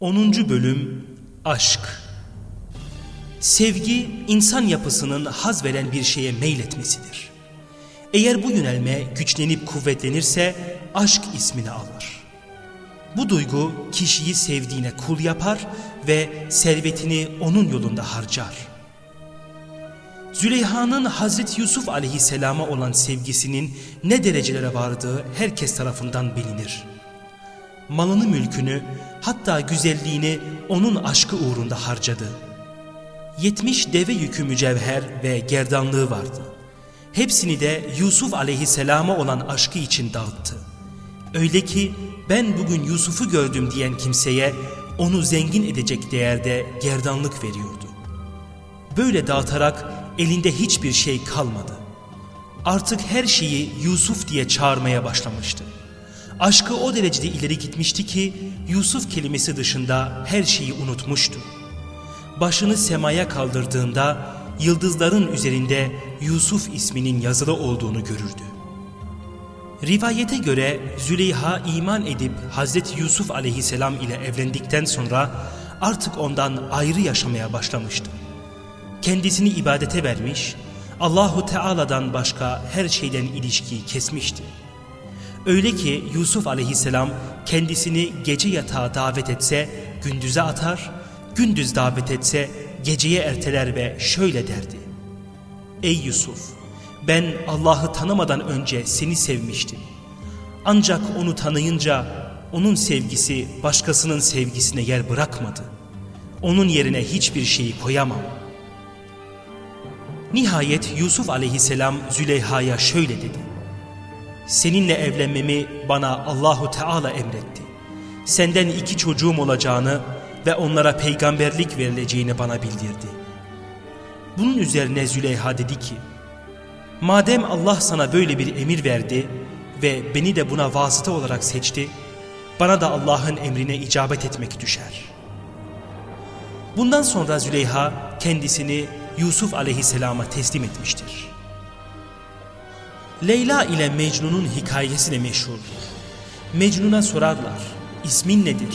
10. Bölüm Aşk Sevgi, insan yapısının haz veren bir şeye meyletmesidir. Eğer bu yönelme güçlenip kuvvetlenirse aşk ismini alır. Bu duygu kişiyi sevdiğine kul yapar ve servetini onun yolunda harcar. Züleyha'nın Hazreti Yusuf aleyhisselama olan sevgisinin ne derecelere vardığı herkes tarafından bilinir. Malını mülkünü hatta güzelliğini onun aşkı uğrunda harcadı. Yetmiş deve yükü mücevher ve gerdanlığı vardı. Hepsini de Yusuf aleyhisselama olan aşkı için dağıttı. Öyle ki ben bugün Yusuf'u gördüm diyen kimseye onu zengin edecek değerde gerdanlık veriyordu. Böyle dağıtarak elinde hiçbir şey kalmadı. Artık her şeyi Yusuf diye çağırmaya başlamıştı. Aşkı o derecede ileri gitmişti ki Yusuf kelimesi dışında her şeyi unutmuştu. Başını semaya kaldırdığında yıldızların üzerinde Yusuf isminin yazılı olduğunu görürdü. Rivayete göre Züleyha iman edip Hazreti Yusuf aleyhisselam ile evlendikten sonra artık ondan ayrı yaşamaya başlamıştı. Kendisini ibadete vermiş, Allahu Teala'dan başka her şeyden ilişkiyi kesmişti. Öyle ki Yusuf aleyhisselam kendisini gece yatağa davet etse gündüze atar, gündüz davet etse geceye erteler ve şöyle derdi. Ey Yusuf! Ben Allah'ı tanımadan önce seni sevmiştim. Ancak onu tanıyınca onun sevgisi başkasının sevgisine yer bırakmadı. Onun yerine hiçbir şeyi koyamam. Nihayet Yusuf aleyhisselam Züleyha'ya şöyle dedi. Seninle evlenmemi bana Allahu Teala emretti. Senden iki çocuğum olacağını ve onlara peygamberlik verileceğini bana bildirdi. Bunun üzerine Züleyha dedi ki, Madem Allah sana böyle bir emir verdi ve beni de buna vasıta olarak seçti, bana da Allah'ın emrine icabet etmek düşer. Bundan sonra Züleyha kendisini Yusuf aleyhisselama teslim etmiştir. Leyla ile Mecnun'un hikayesi de meşhurdur. Mecnun'a sorarlar, ismin nedir?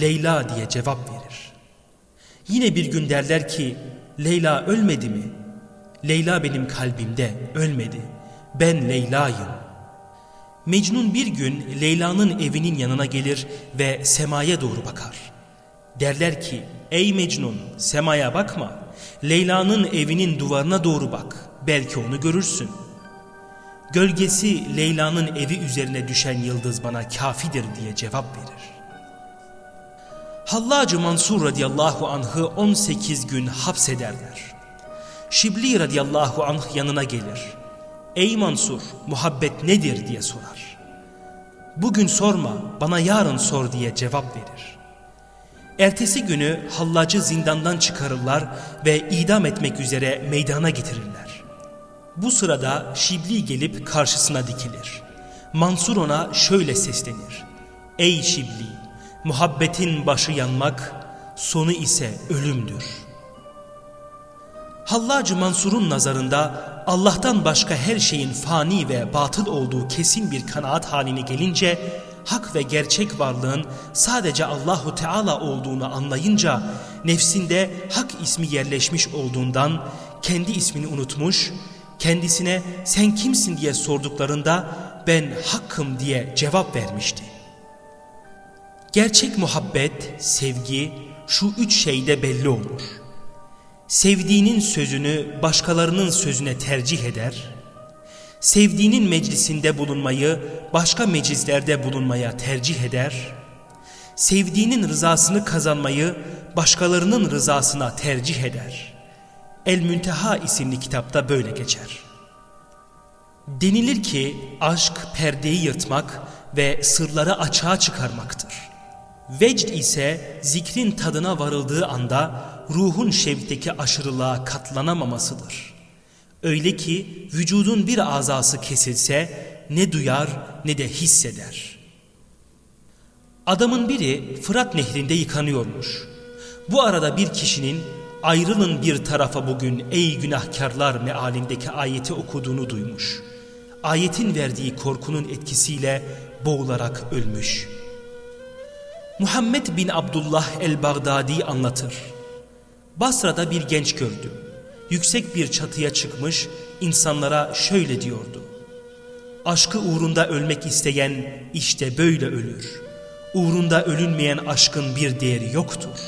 Leyla diye cevap verir. Yine bir gün derler ki, Leyla ölmedi mi? Leyla benim kalbimde, ölmedi. Ben Leyla'yım. Mecnun bir gün Leyla'nın evinin yanına gelir ve semaya doğru bakar. Derler ki, ey Mecnun semaya bakma. Leyla'nın evinin duvarına doğru bak. Belki onu görürsün. Gölgesi Leyla'nın evi üzerine düşen yıldız bana kafidir diye cevap verir. Hallacı Mansur radıyallahu anh'ı 18 gün hapsederler. Şibli radıyallahu anh yanına gelir. Ey Mansur muhabbet nedir diye sorar. Bugün sorma bana yarın sor diye cevap verir. Ertesi günü hallacı zindandan çıkarırlar ve idam etmek üzere meydana getirirler. Bu sırada Şibli gelip karşısına dikilir. Mansur ona şöyle seslenir. Ey Şibli! Muhabbetin başı yanmak, sonu ise ölümdür. Hallacı Mansur'un nazarında Allah'tan başka her şeyin fani ve batıl olduğu kesin bir kanaat haline gelince, hak ve gerçek varlığın sadece Allahu Teala olduğunu anlayınca, nefsinde hak ismi yerleşmiş olduğundan kendi ismini unutmuş, kendisine sen kimsin diye sorduklarında ben hakkım diye cevap vermişti. Gerçek muhabbet, sevgi şu üç şeyde belli olur. Sevdiğinin sözünü başkalarının sözüne tercih eder, sevdiğinin meclisinde bulunmayı başka meclislerde bulunmaya tercih eder, sevdiğinin rızasını kazanmayı başkalarının rızasına tercih eder. El-Münteha isimli kitapta böyle geçer. Denilir ki aşk perdeyi yırtmak ve sırları açığa çıkarmaktır. Vecd ise zikrin tadına varıldığı anda ruhun şevkteki aşırılığa katlanamamasıdır. Öyle ki vücudun bir azası kesilse ne duyar ne de hisseder. Adamın biri Fırat nehrinde yıkanıyormuş. Bu arada bir kişinin ayrılın bir tarafa bugün ey günahkarlar mealindeki ayeti okuduğunu duymuş. Ayetin verdiği korkunun etkisiyle boğularak ölmüş.'' Muhammed bin Abdullah el-Baghdadi anlatır. Basra'da bir genç gördü. Yüksek bir çatıya çıkmış insanlara şöyle diyordu. Aşkı uğrunda ölmek isteyen işte böyle ölür. Uğrunda ölünmeyen aşkın bir değeri yoktur.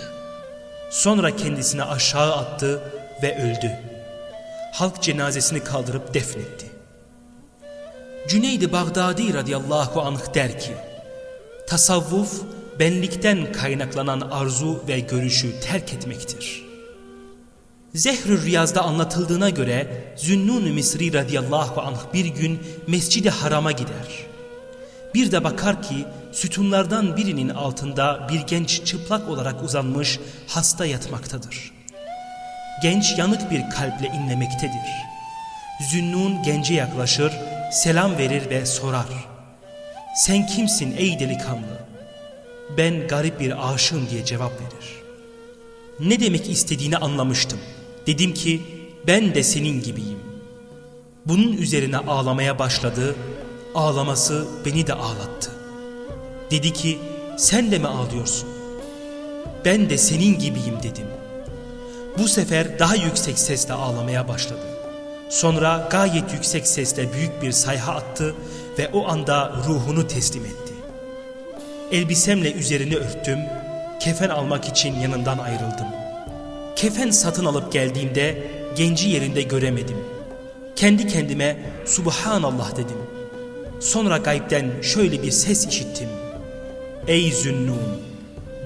Sonra kendisini aşağı attı ve öldü. Halk cenazesini kaldırıp defnetti. Cüneyd-i Bağdadi radıyallahu anh der ki, Tasavvuf, benlikten kaynaklanan arzu ve görüşü terk etmektir. Zehr-ü Riyaz'da anlatıldığına göre Zünnun-ü Misri radıyallahu anh bir gün Mescid-i Haram'a gider. Bir de bakar ki sütunlardan birinin altında bir genç çıplak olarak uzanmış hasta yatmaktadır. Genç yanık bir kalple inlemektedir. Zünnun gence yaklaşır, selam verir ve sorar. Sen kimsin ey delikanlı? Ben garip bir aşığım diye cevap verir. Ne demek istediğini anlamıştım. Dedim ki ben de senin gibiyim. Bunun üzerine ağlamaya başladı. Ağlaması beni de ağlattı. Dedi ki sen de mi ağlıyorsun? Ben de senin gibiyim dedim. Bu sefer daha yüksek sesle ağlamaya başladı. Sonra gayet yüksek sesle büyük bir sayha attı ve o anda ruhunu teslim etti. Elbisemle üzerini örttüm, kefen almak için yanından ayrıldım. Kefen satın alıp geldiğimde genci yerinde göremedim. Kendi kendime Subhanallah dedim. Sonra gaybden şöyle bir ses işittim. Ey Zünnun!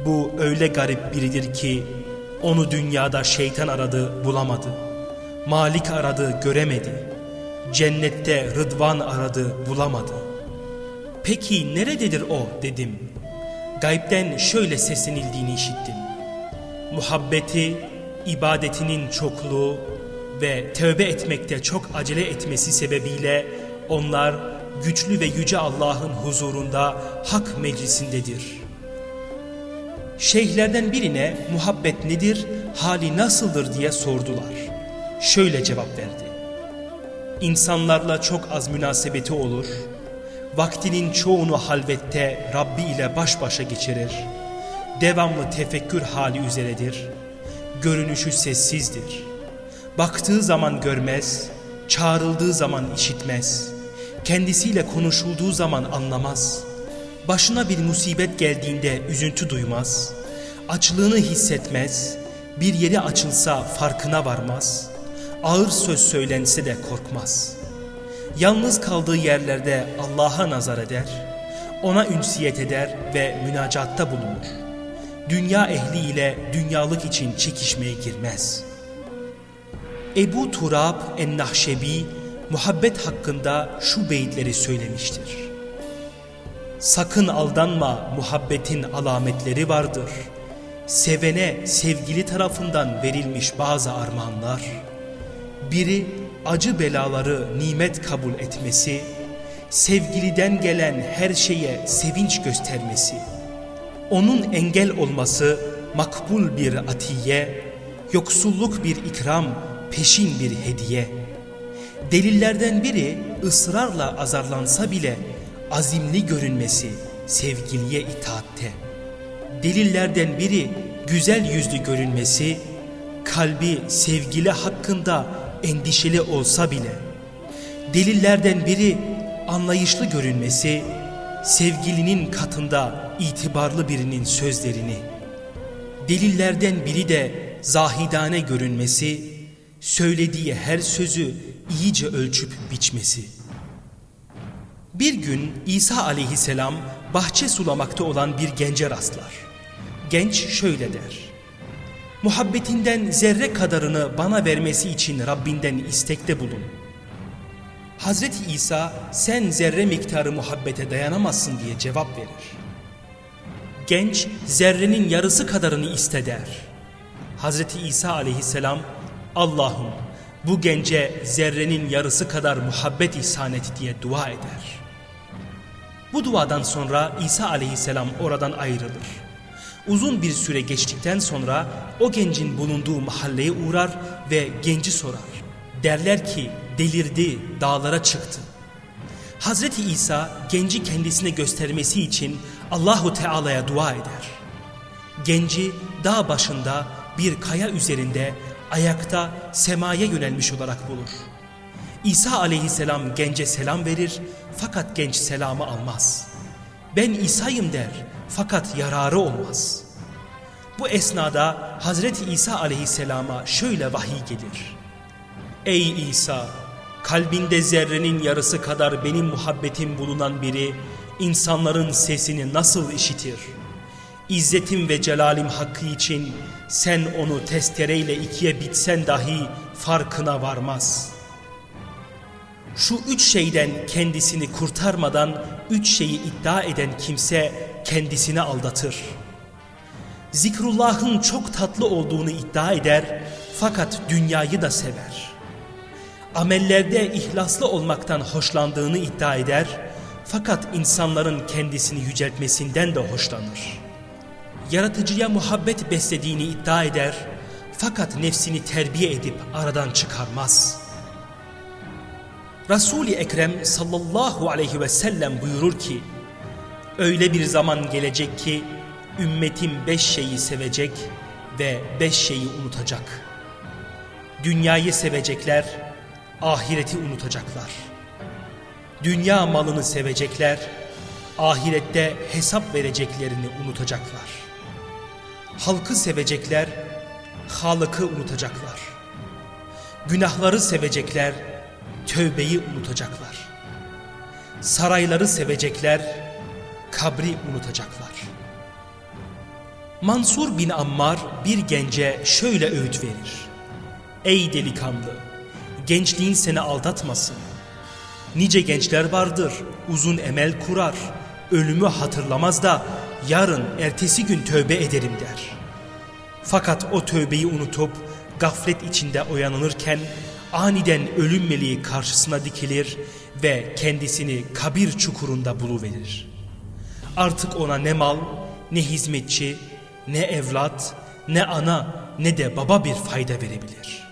Bu öyle garip biridir ki onu dünyada şeytan aradı bulamadı. Malik aradı göremedi. Cennette Rıdvan aradı bulamadı. Peki nerededir o dedim. Gaybden şöyle seslenildiğini işittim. Muhabbeti, ibadetinin çokluğu ve tövbe etmekte çok acele etmesi sebebiyle onlar güçlü ve yüce Allah'ın huzurunda hak meclisindedir. Şeyhlerden birine muhabbet nedir, hali nasıldır diye sordular. Şöyle cevap verdi. İnsanlarla çok az münasebeti olur, vaktinin çoğunu halvette Rabbi ile baş başa geçirir, devamlı tefekkür hali üzeredir, görünüşü sessizdir. Baktığı zaman görmez, çağrıldığı zaman işitmez, kendisiyle konuşulduğu zaman anlamaz, başına bir musibet geldiğinde üzüntü duymaz, açlığını hissetmez, bir yeri açılsa farkına varmaz, ağır söz söylense de korkmaz.'' Yalnız kaldığı yerlerde Allah'a nazar eder, ona ünsiyet eder ve münacatta bulunur. Dünya ehli ile dünyalık için çekişmeye girmez. Ebu Turab en-Nahşebi muhabbet hakkında şu beyitleri söylemiştir. Sakın aldanma muhabbetin alametleri vardır. Sevene sevgili tarafından verilmiş bazı armağanlar. Biri acı belaları nimet kabul etmesi, sevgiliden gelen her şeye sevinç göstermesi, onun engel olması makbul bir atiye, yoksulluk bir ikram, peşin bir hediye. Delillerden biri ısrarla azarlansa bile azimli görünmesi sevgiliye itaatte. Delillerden biri güzel yüzlü görünmesi, kalbi sevgili hakkında endişeli olsa bile delillerden biri anlayışlı görünmesi, sevgilinin katında itibarlı birinin sözlerini, delillerden biri de zahidane görünmesi, söylediği her sözü iyice ölçüp biçmesi. Bir gün İsa aleyhisselam bahçe sulamakta olan bir gence rastlar. Genç şöyle der. Muhabbetinden zerre kadarını bana vermesi için Rabbinden istekte bulun. Hazreti İsa sen zerre miktarı muhabbete dayanamazsın diye cevap verir. Genç zerrenin yarısı kadarını iste der. Hazreti İsa aleyhisselam Allah'ım bu gence zerrenin yarısı kadar muhabbet ihsan et diye dua eder. Bu duadan sonra İsa aleyhisselam oradan ayrılır. Uzun bir süre geçtikten sonra o gencin bulunduğu mahalleye uğrar ve genci sorar. Derler ki delirdi, dağlara çıktı. Hazreti İsa genci kendisine göstermesi için Allahu Teala'ya dua eder. Genci dağ başında bir kaya üzerinde ayakta semaya yönelmiş olarak bulur. İsa aleyhisselam gence selam verir fakat genç selamı almaz. Ben İsa'yım der fakat yararı olmaz. Bu esnada Hazreti İsa aleyhisselama şöyle vahiy gelir. Ey İsa! Kalbinde zerrenin yarısı kadar benim muhabbetim bulunan biri insanların sesini nasıl işitir? İzzetim ve celalim hakkı için sen onu testereyle ikiye bitsen dahi farkına varmaz. Şu üç şeyden kendisini kurtarmadan üç şeyi iddia eden kimse kendisini aldatır. Zikrullah'ın çok tatlı olduğunu iddia eder fakat dünyayı da sever. Amellerde ihlaslı olmaktan hoşlandığını iddia eder fakat insanların kendisini yüceltmesinden de hoşlanır. Yaratıcıya muhabbet beslediğini iddia eder fakat nefsini terbiye edip aradan çıkarmaz. Resul-i Ekrem sallallahu aleyhi ve sellem buyurur ki, Öyle bir zaman gelecek ki ümmetim beş şeyi sevecek ve beş şeyi unutacak. Dünyayı sevecekler, ahireti unutacaklar. Dünya malını sevecekler, ahirette hesap vereceklerini unutacaklar. Halkı sevecekler, Halık'ı unutacaklar. Günahları sevecekler, tövbeyi unutacaklar. Sarayları sevecekler, kabri unutacaklar. Mansur bin Ammar bir gence şöyle öğüt verir. Ey delikanlı, gençliğin seni aldatmasın. Nice gençler vardır, uzun emel kurar, ölümü hatırlamaz da yarın ertesi gün tövbe ederim der. Fakat o tövbeyi unutup gaflet içinde uyanılırken aniden ölüm meleği karşısına dikilir ve kendisini kabir çukurunda buluverir. Artık ona ne mal, ne hizmetçi, ne evlat, ne ana, ne de baba bir fayda verebilir.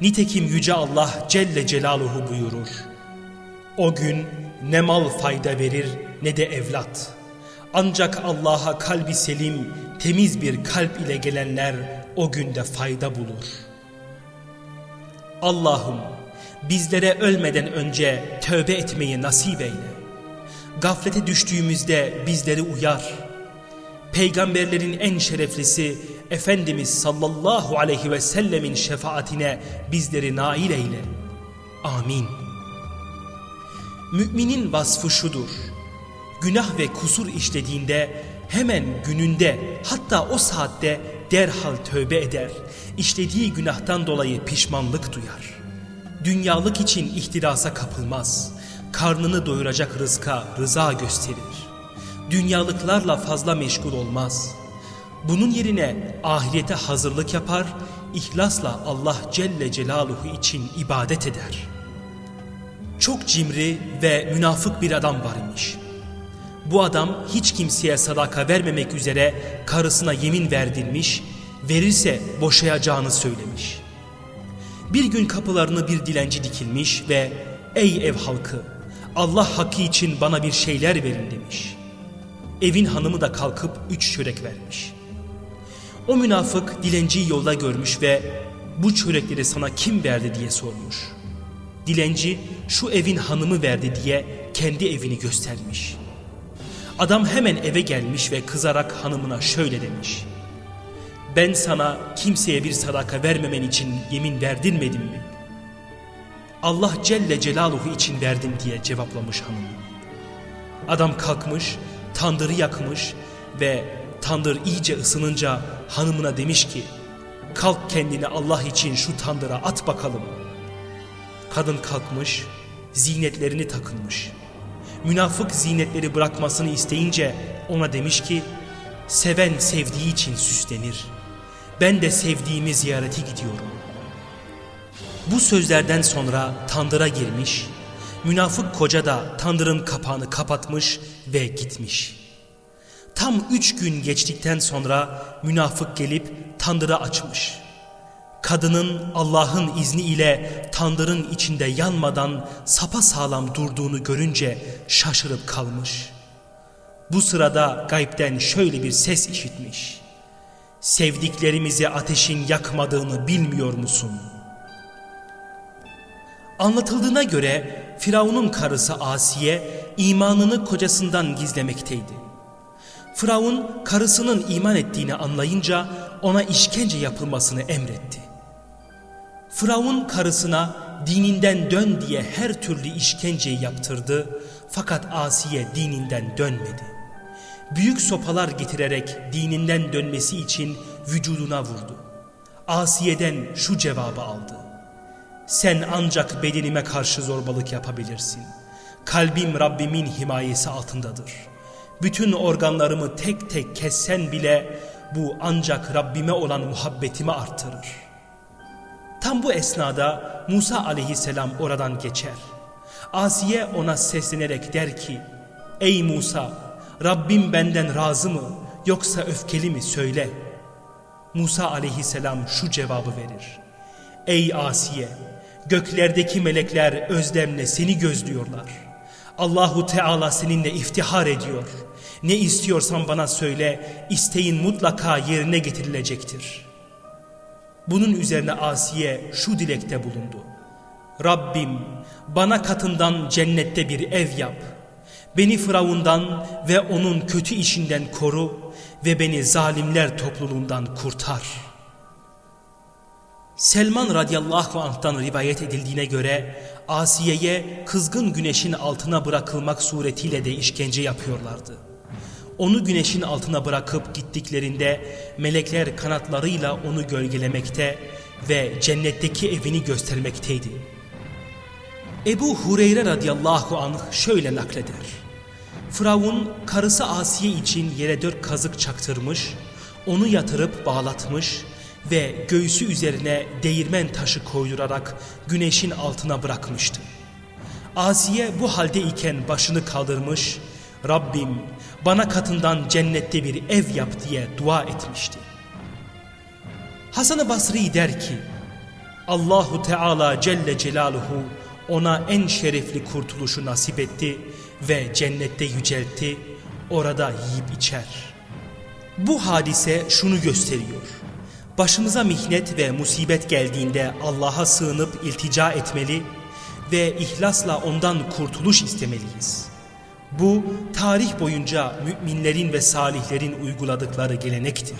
Nitekim Yüce Allah Celle Celaluhu buyurur. O gün ne mal fayda verir ne de evlat. Ancak Allah'a kalbi selim, temiz bir kalp ile gelenler o günde fayda bulur. Allah'ım bizlere ölmeden önce tövbe etmeyi nasip eyle. Gaflete düştüğümüzde bizleri uyar. Peygamberlerin en şereflisi Efendimiz sallallahu aleyhi ve sellemin şefaatine bizleri nail eyle. Amin. Müminin vasfı şudur. Günah ve kusur işlediğinde hemen gününde hatta o saatte derhal tövbe eder. İşlediği günahtan dolayı pişmanlık duyar. Dünyalık için ihtirasa kapılmaz. Karnını doyuracak rızka rıza gösterir. Dünyalıklarla fazla meşgul olmaz. Bunun yerine ahirete hazırlık yapar, ihlasla Allah Celle Celaluhu için ibadet eder. Çok cimri ve münafık bir adam var imiş. Bu adam hiç kimseye sadaka vermemek üzere karısına yemin verdirmiş, verirse boşayacağını söylemiş. Bir gün kapılarını bir dilenci dikilmiş ve ''Ey ev halkı, Allah hakkı için bana bir şeyler verin.'' demiş. Evin hanımı da kalkıp üç çörek vermiş. O münafık dilenciyi yolda görmüş ve ''Bu çörekleri sana kim verdi?'' diye sormuş. Dilenci şu evin hanımı verdi diye kendi evini göstermiş. Adam hemen eve gelmiş ve kızarak hanımına şöyle demiş. Ben sana kimseye bir sadaka vermemen için yemin verdirmedim mi? Allah Celle Celaluhu için verdim diye cevaplamış hanım. Adam kalkmış, tandırı yakmış ve tandır iyice ısınınca hanımına demiş ki kalk kendini Allah için şu tandıra at bakalım. Kadın kalkmış, zinetlerini takınmış. Münafık zinetleri bırakmasını isteyince ona demiş ki seven sevdiği için süslenir. Ben de sevdiğimi ziyarete gidiyorum. Bu sözlerden sonra tandıra girmiş, münafık koca da tandırın kapağını kapatmış ve gitmiş. Tam üç gün geçtikten sonra münafık gelip tandıra açmış. Kadının Allah'ın izniyle tandırın içinde yanmadan sapa sağlam durduğunu görünce şaşırıp kalmış. Bu sırada gaybden şöyle bir ses işitmiş. Sevdiklerimizi ateşin yakmadığını bilmiyor musun? Anlatıldığına göre Firavun'un karısı Asiye imanını kocasından gizlemekteydi. Firavun karısının iman ettiğini anlayınca ona işkence yapılmasını emretti. Firavun karısına dininden dön diye her türlü işkenceyi yaptırdı fakat Asiye dininden dönmedi. Büyük sopalar getirerek dininden dönmesi için vücuduna vurdu. Asiye'den şu cevabı aldı. Sen ancak bedenime karşı zorbalık yapabilirsin. Kalbim Rabbimin himayesi altındadır. Bütün organlarımı tek tek kessen bile bu ancak Rabbime olan muhabbetimi artırır. Tam bu esnada Musa aleyhisselam oradan geçer. Asiye ona seslenerek der ki, Ey Musa, Rabbim benden razı mı yoksa öfkeli mi söyle. Musa aleyhisselam şu cevabı verir. Ey Asiye, göklerdeki melekler özlemle seni gözlüyorlar. Allahu Teala seninle iftihar ediyor. Ne istiyorsan bana söyle, isteğin mutlaka yerine getirilecektir.'' Bunun üzerine Asiye şu dilekte bulundu. Rabbim bana katından cennette bir ev yap. Beni Firavundan ve onun kötü işinden koru ve beni zalimler topluluğundan kurtar. Selman radıyallahu anh'tan rivayet edildiğine göre Asiye'ye kızgın güneşin altına bırakılmak suretiyle de işkence yapıyorlardı. Onu güneşin altına bırakıp gittiklerinde melekler kanatlarıyla onu gölgelemekte ve cennetteki evini göstermekteydi. Ebu Hureyre radıyallahu anh şöyle nakleder. Firavun karısı Asiye için yere dört kazık çaktırmış, onu yatırıp bağlatmış ve göğsü üzerine değirmen taşı koydurarak güneşin altına bırakmıştı. Asiye bu halde iken başını kaldırmış, Rabbim bana katından cennette bir ev yap diye dua etmişti. Hasan-ı Basri der ki, Allahu Teala Celle Celaluhu ona en şerefli kurtuluşu nasip etti ve cennette yüceltti, orada yiyip içer. Bu hadise şunu gösteriyor. Başımıza mihnet ve musibet geldiğinde Allah'a sığınıp iltica etmeli ve ihlasla ondan kurtuluş istemeliyiz. Bu tarih boyunca müminlerin ve salihlerin uyguladıkları gelenektir.